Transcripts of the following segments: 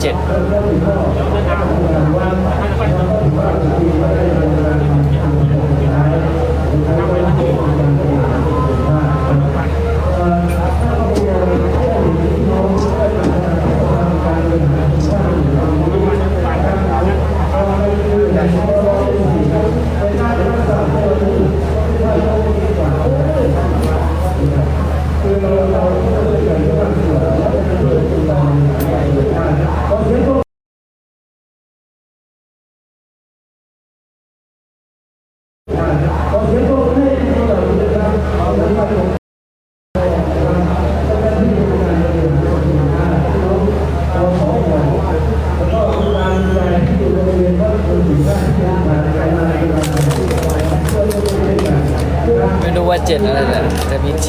Kia 7 Thank you. ไม่รู้ว่าเจ็ดอะไรแหละแต่มีเ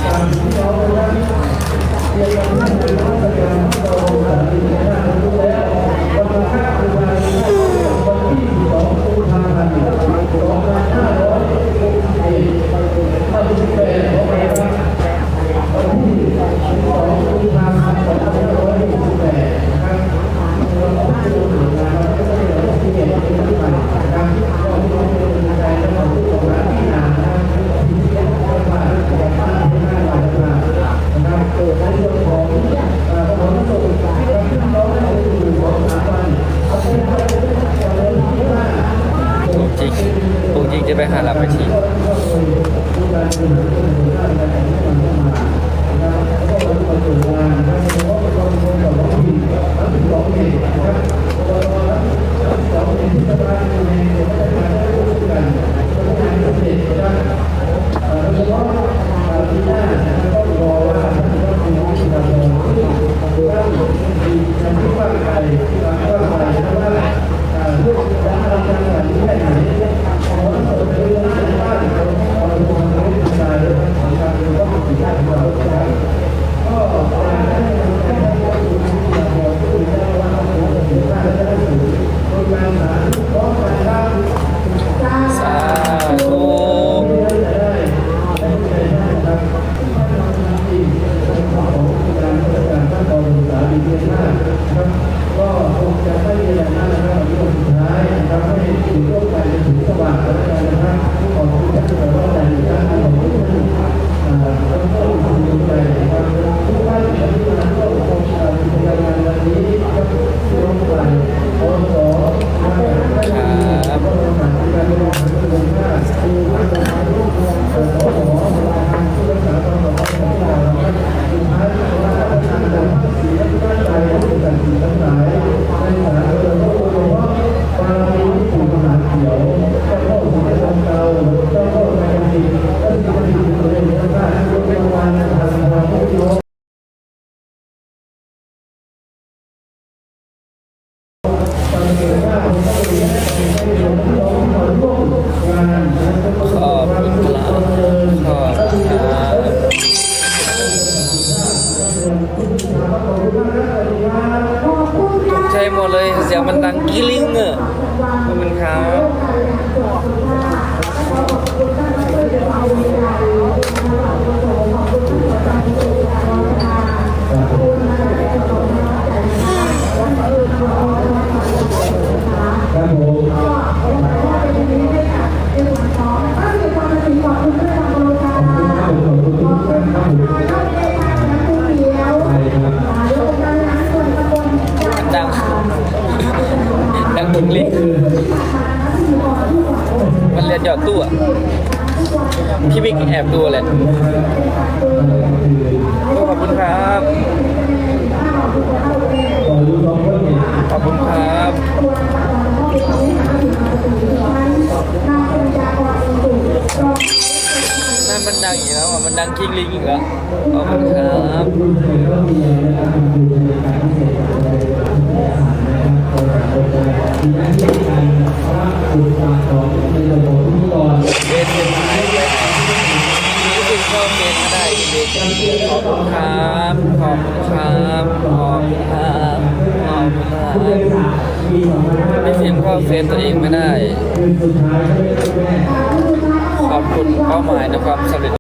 หมดเลยเสียงมันดังกิ้ลิงเออขอบคุณครับ พี่บิ๊กแอบดูแหละขอบคุณครับ ขอบคุณครับนั่นมันดังอีกแล้วอะมันดังคิงลิงอีกแล้ว ขอบคุณครับที่ ไม่ฟิล์มก็เซนตัวเองไม่ได้ ขอบคุณเป้าหมายในความสำเร็จ